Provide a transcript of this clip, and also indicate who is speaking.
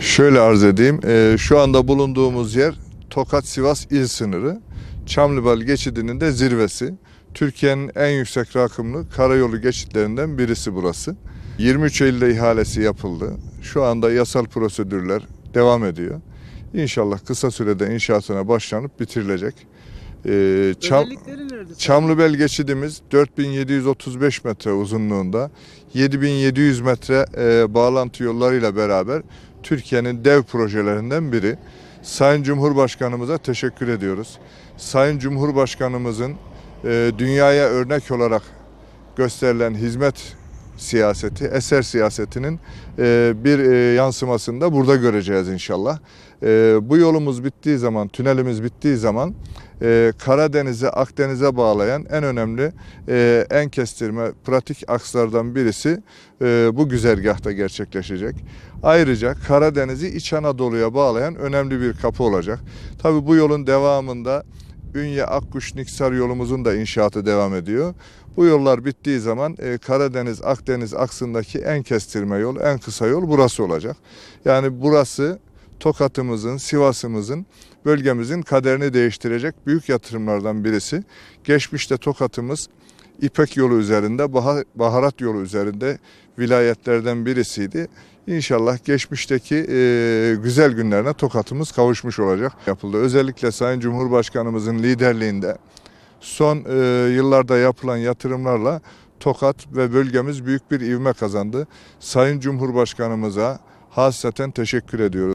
Speaker 1: Şöyle arz edeyim. Ee, şu anda bulunduğumuz yer Tokat-Sivas il sınırı. Çamlıbel geçidinin de zirvesi. Türkiye'nin en yüksek rakımlı karayolu geçitlerinden birisi burası. 23 Eylül'de ihalesi yapıldı. Şu anda yasal prosedürler devam ediyor. İnşallah kısa sürede inşaatına başlanıp bitirilecek. Ee, Çam? Çamlıbel geçidimiz 4735 metre uzunluğunda 7700 metre e, bağlantı yollarıyla beraber Türkiye'nin dev projelerinden biri. Sayın Cumhurbaşkanımıza teşekkür ediyoruz. Sayın Cumhurbaşkanımızın e, dünyaya örnek olarak gösterilen hizmet siyaseti, eser siyasetinin e, bir e, yansımasını da burada göreceğiz inşallah. E, bu yolumuz bittiği zaman, tünelimiz bittiği zaman Karadeniz'e, Akdeniz'e bağlayan en önemli, en kestirme, pratik akslardan birisi bu güzergahta gerçekleşecek. Ayrıca Karadeniz'i İç Anadolu'ya bağlayan önemli bir kapı olacak. Tabii bu yolun devamında Ünye Akkuş Niksar yolumuzun da inşaatı devam ediyor. Bu yollar bittiği zaman e, Karadeniz Akdeniz aksındaki en kestirme yol, en kısa yol burası olacak. Yani burası Tokat'ımızın, Sivas'ımızın, bölgemizin kaderini değiştirecek büyük yatırımlardan birisi. Geçmişte Tokat'ımız İpek yolu üzerinde, baha- baharat yolu üzerinde vilayetlerden birisiydi. İnşallah geçmişteki e, güzel günlerine Tokat'ımız kavuşmuş olacak. Yapıldı. Özellikle Sayın Cumhurbaşkanımızın liderliğinde son e, yıllarda yapılan yatırımlarla Tokat ve bölgemiz büyük bir ivme kazandı. Sayın Cumhurbaşkanımıza hasreten teşekkür ediyoruz.